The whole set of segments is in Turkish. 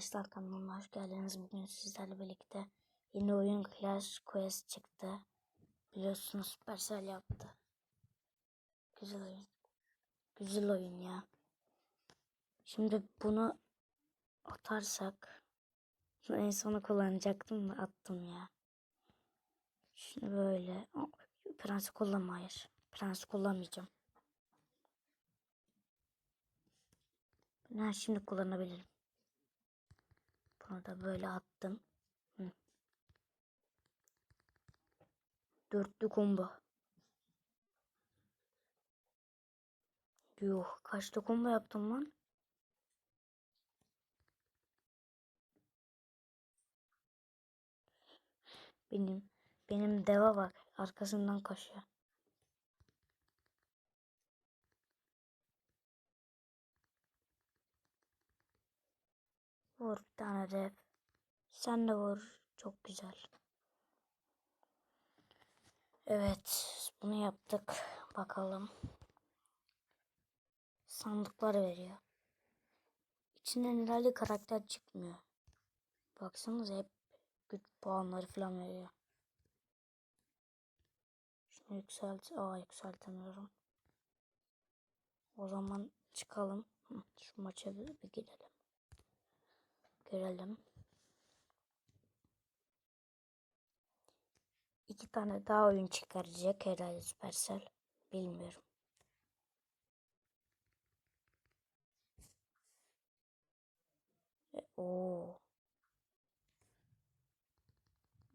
Arkadaşlar kanalıma hoş geldiniz. Bugün sizlerle birlikte yeni oyun Clash Quest çıktı. Biliyorsunuz Supercell yaptı. Güzel oyun. Güzel oyun ya. Şimdi bunu atarsak şunu en sona kullanacaktım da attım ya. Şunu böyle. Prensi kullanma hayır. Prensi kullanmayacağım. Ben şimdi kullanabilirim. Bunu da böyle attım. Hı. Dörtlü combo. Yuh kaçta combo yaptım lan? Benim benim deva bak arkasından koşuyor. Vur bir tane dev. Sen de vur. Çok güzel. Evet. Bunu yaptık. Bakalım. Sandıklar veriyor. İçinden herhalde karakter çıkmıyor. Baksanıza hep güç puanları falan veriyor. Şunu yükselt. Aa yükseltemiyorum. O zaman çıkalım. Şu maça bir, bir girelim. İki tane daha oyun çıkaracak herhalde Supercell. Bilmiyorum. E, Oo.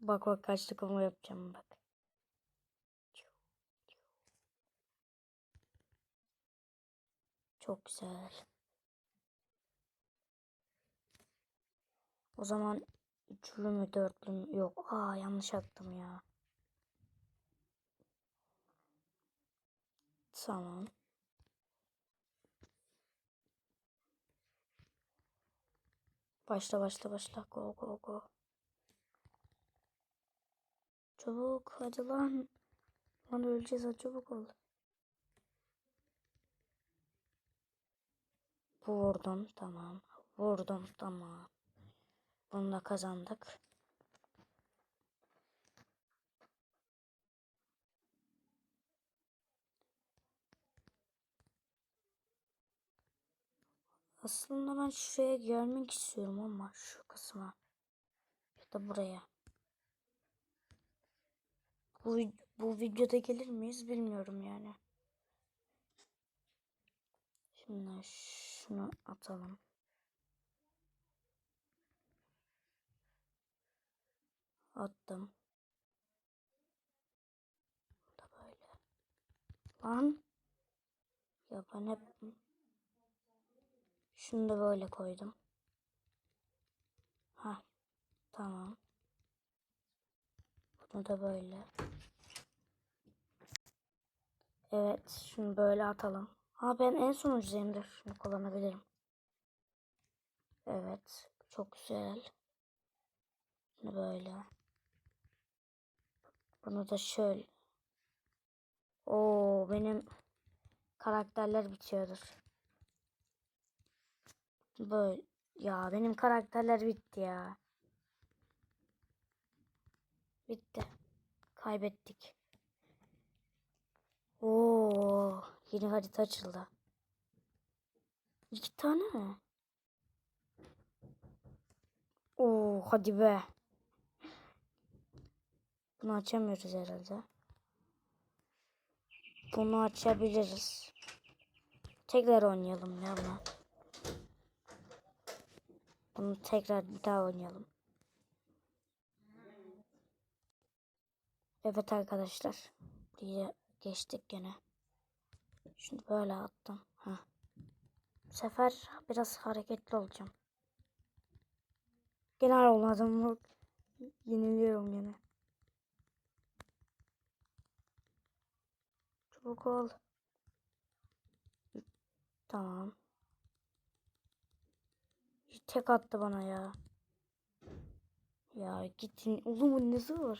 Bak bak kaç takımı yapacağım bak. Çok güzel. O zaman üçlü mü dörtlü mü? Yok. Aa yanlış attım ya. Tamam. Başla başla başla. Go go go. Çabuk hadi lan. Lan öleceğiz hadi çabuk ol. Vurdum tamam. Vurdum tamam. Bunu da kazandık. Aslında ben şuraya gelmek istiyorum ama şu kısma. Ya da buraya. Bu, bu videoda gelir miyiz bilmiyorum yani. Şimdi şunu atalım. Attım. Da böyle. Lan. Ya ben hep şunu da böyle koydum. Ha, tamam. Bunu da böyle. Evet, şunu böyle atalım. Ha ben en sonuncuyum da şunu kullanabilirim. Evet, çok güzel. Bunu böyle. Bunu da şöyle. Oo, benim karakterler bitiyordur. Böyle. Ya benim karakterler bitti ya. Bitti. Kaybettik. Oo, yeni harita açıldı. İki tane mi? Oo, hadi be. Bunu açamıyoruz herhalde. Bunu açabiliriz. Tekrar oynayalım ya bunu. Bunu tekrar bir daha oynayalım. Evet arkadaşlar. Buraya geçtik gene. Şimdi böyle attım. Ha. Bu sefer biraz hareketli olacağım. Genel olmadım. Yeniliyorum gene. Çabuk ol. Tamam. Tek attı bana ya. Ya gittin. Oğlum bu ne zor.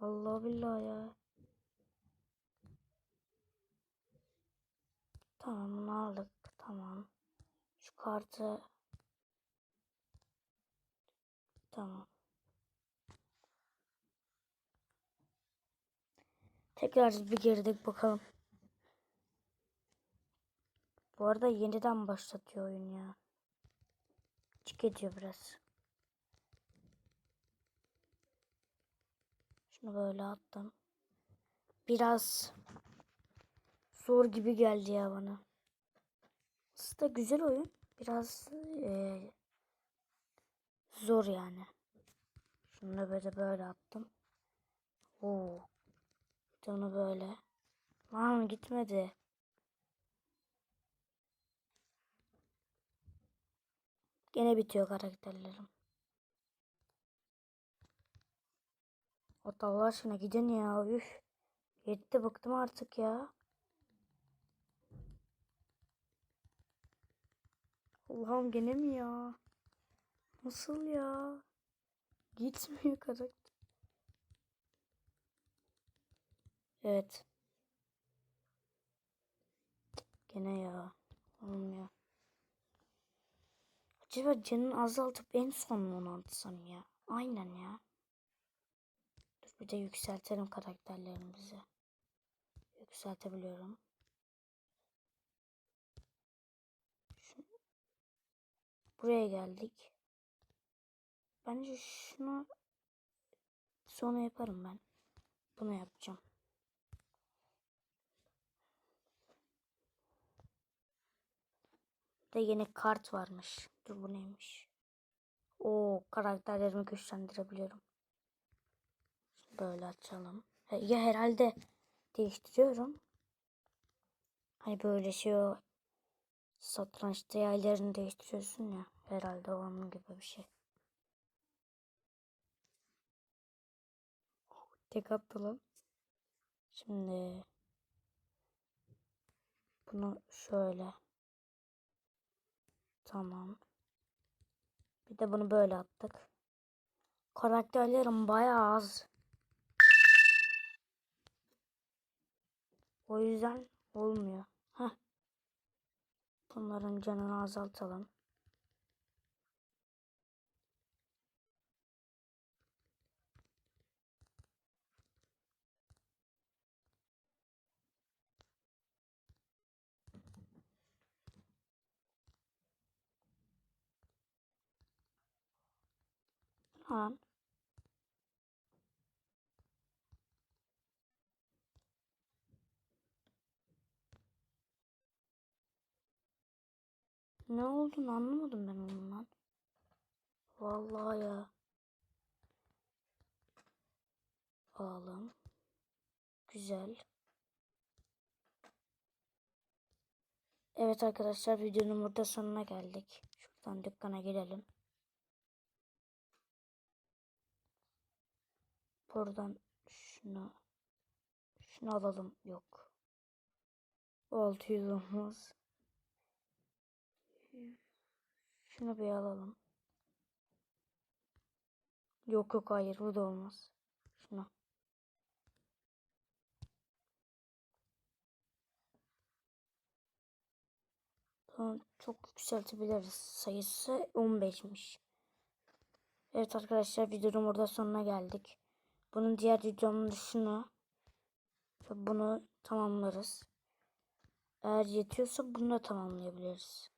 Vallahi billahi ya. Tamam bunu aldık. Tamam. Şu kartı Tamam. Tekrar bir girdik bakalım. Bu arada yeniden başlatıyor oyun ya. Çık ediyor biraz. Şunu böyle attım. Biraz zor gibi geldi ya bana. Aslında güzel oyun. Biraz eee, zor yani. Şunu da böyle böyle attım. Oo. Onu böyle. Lan gitmedi. Gene bitiyor karakterlerim. O Allah aşkına gidin ya. Üf. Yetti bıktım artık ya. Allah'ım gene mi ya? Nasıl ya? Gitmiyor karakter. Evet. Gene ya. Olmuyor. Acaba canını azaltıp en son mu onu atsam ya? Aynen ya. Bir de yükseltelim karakterlerimizi. Yükseltebiliyorum. Buraya geldik. Bence şunu sonra yaparım ben. Bunu yapacağım. de yeni kart varmış. Dur bu neymiş? O karakterlerimi güçlendirebiliyorum. Böyle açalım. Ya herhalde değiştiriyorum. Hani böyle şey o satrançta yaylarını değiştiriyorsun ya. Herhalde onun gibi bir şey. Tek attı. Şimdi bunu şöyle Tamam. Bir de bunu böyle attık. Karakterlerim bayağı az. O yüzden olmuyor. Heh. Bunların canını azaltalım. Lan. Ne olduğunu anlamadım ben ondan. Vallahi ya. Alalım. Güzel. Evet arkadaşlar videonun burada sonuna geldik. Şuradan dükkana girelim. Buradan şunu şunu alalım. Yok. 600 olmaz. Şunu bir alalım. Yok yok hayır bu da olmaz. Şunu. Bunu çok yükseltebiliriz. Sayısı 15'miş. Evet arkadaşlar videonun burada sonuna geldik. Bunun diğer videonun şunu ve bunu tamamlarız. Eğer yetiyorsa bunu da tamamlayabiliriz.